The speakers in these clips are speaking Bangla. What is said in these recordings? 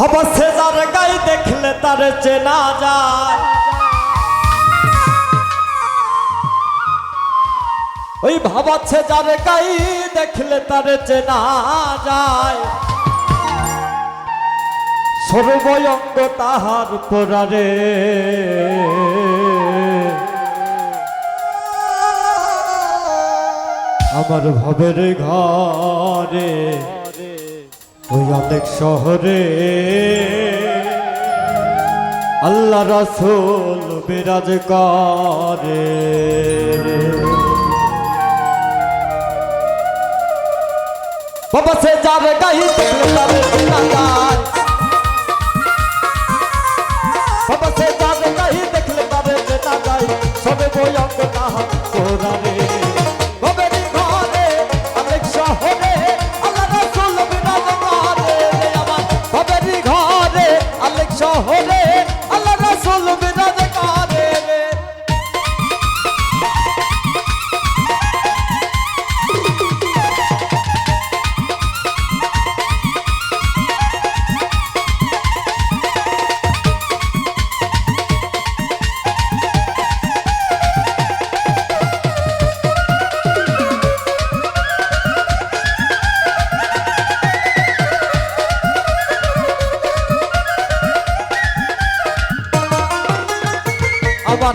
ভাবা সে যার গাই দেখলে তার চেনা যায়। ওই ভাবাচ্ছে যার গাই দেখলে তার চেনা যায়। সর্বয়ঙ্গ তাহার পরারে আমার ভবের ঘরে ওই অনেক শহরে আল্লাহ রাসুল বিরাজ করে। বাবা সে যাবে দেখলে তার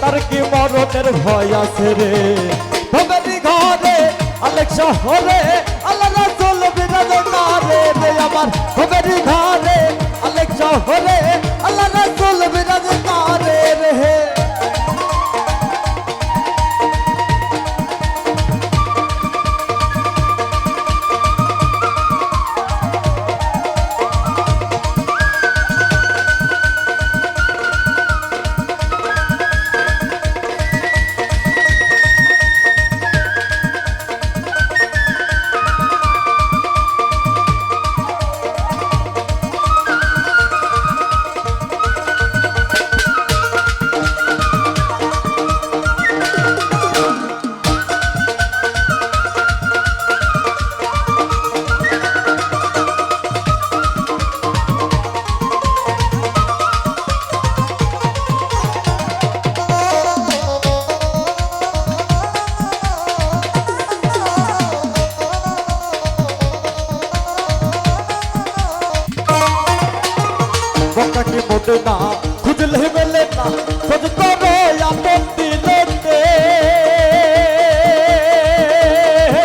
তার কি মরণের ভয় আছে রে? ভবেরি ঘরে আলেক শহরে আল্লাহ রাসূল বিরাজ করে রে আমার ভবেরি ঘরে আলেক শহরে মোটে না খুঁজলে মেলে না খোঁজ করো লোকে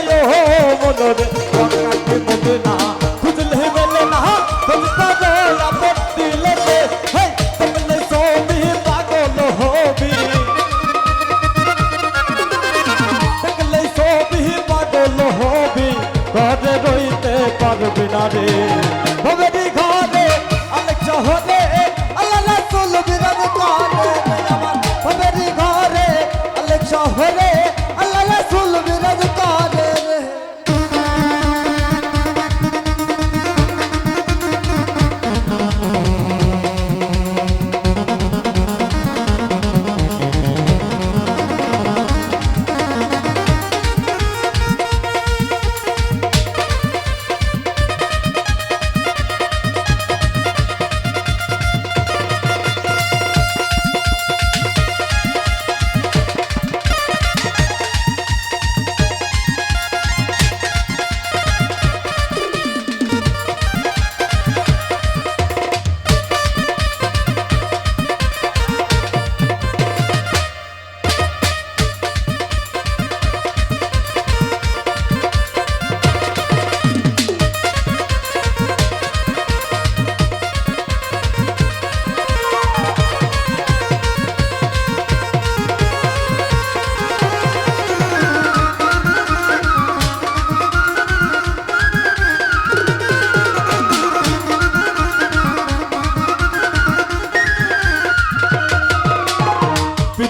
ও মনরে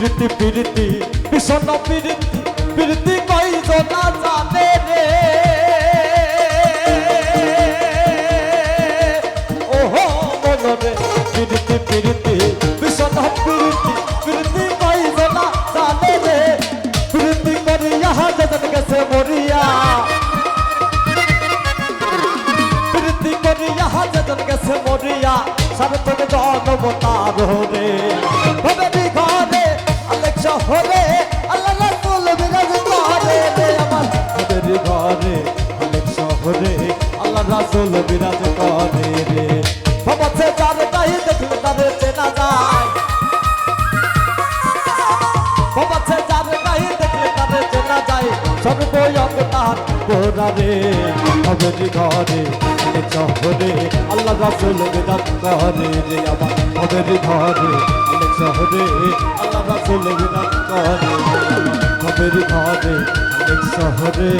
প্রীতি প্রীতি, ভীষণ প্রীতি প্রীতি কই জনা জানে রে? ওহো মনরে প্রীতি প্রীতি, ভীষণ প্রীতি প্রীতি কই জনা জানে রে? প্রীতি করিয়া হাজত গেছে মরিয়া। প্রীতি করিয়া হাজত গেছে মরিয়া। সারতক জনম তার রে আল্লাহ রাসূল বিরাজ করে রে। ভবছে যার তাই দেখলে তারে চেনা যায়। বাবাছে যার গাই দেখলে তারে চেনা যায়। সর্বয়ঙ্গ তার গোরা রে হবেরি ঘরে শহরে আল্লাহ রাসুল বিরাজ করে রে, আমার হবেরি ঘরে শহরে আল্লাহ রাসুল বিরাজ করে হবেরি ঘরে শহরে